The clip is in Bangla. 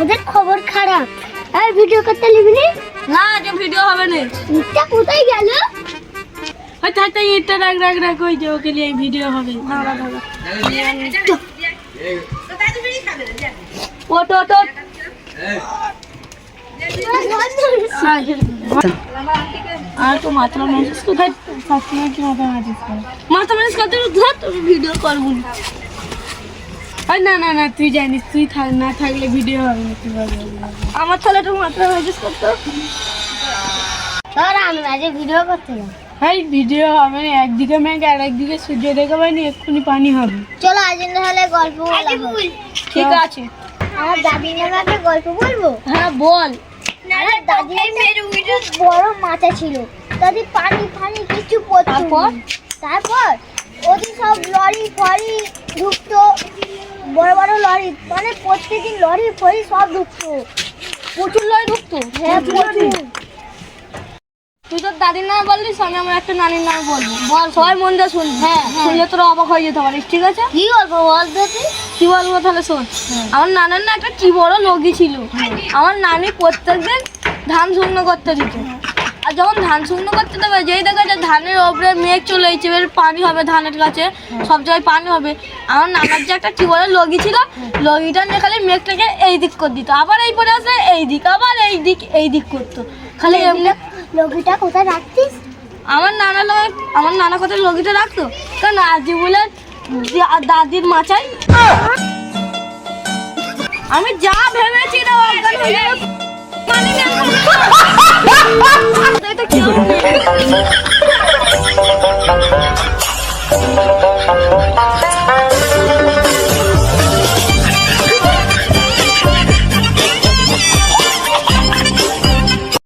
ওদের খবর খারাপ। আর ভিডিও করতে নিবি নি? না যে ভিডিও হবে না। ইটটা কোথায় গেল? হয়তো হয়তো এটা রাখ রাখ রাখ ওই যে ওকে নিয়ে ভিডিও হবে। ওট ওট ওট আর তো মাথা মাছিস কোথায়? মাথা মাথা কত ধর ভিডিও করব। না আর না না না তুই জানিস তুই থাক না থাকলে ভিডিও হবে না তুই বল। আমার তাহলে একটু মাথা মাছিস করতো তোর আমি আজ ভিডিও করতে যাব। ভাই ভিডিও হবে না একদিকে মেঘ আর একদিকে সূর্য দেখে পাইনি এক্ষুনি পানি হবে। চলো আজ তাহলে গল্প বলা। ঠিক আছে। আমার দাদি নামে গল্প বলব? হ্যাঁ বল। দাদি বড় মাথা ছিল। দাদি পানি ফানি কিছু পড়তো তারপর? না। তারপর ওদের সব লরি ফরি ঢুকতো। বড় বড় লরি মানে প্রত্যেকদিন লরি ফরি সব ঢুকতো। প্রচুর লরি ঢুকতো হ্যাঁ প্রচুর তুই তোর দাদির নামে বললিস আমি আমার একটা নানির নামে বলব। বল সবাই মন দিয়ে শুনবি। হ্যাঁ শুনলে তোরা অবাক হয়ে যেতে পারিস ঠিক আছে? কি গল্প বল দাদি কি বলব তাহলে শোন। আমার নানার না একটা কি বড় লগি ছিল। আমার নানি প্রত্যেকদিন ধান শুকনো করতে দিত। আর যখন ধান শুকনো করতে দেবে যেই দেখা যায় ধানের ওপরে মেঘ চলে এসেছে এবার পানি হবে ধানের কাছে সব জায়গায় পানি হবে। আমার নানার যে একটা কি বড় লগি ছিল লগিটা নিয়ে খালি মেঘটাকে এই দিক করে দিত। আবার এই পরে আসে এই দিক আবার এই দিক এই দিক করতো। খালি এমনি লগিটা কোথায় রাখছিস আমার নানা লয় আমার নানা কোথায় লগিটা রাখতো। কারণ আজি বলে দাদির মাচাই। আমি যা ভেবেছি না হয়ে। মানে। এটা কি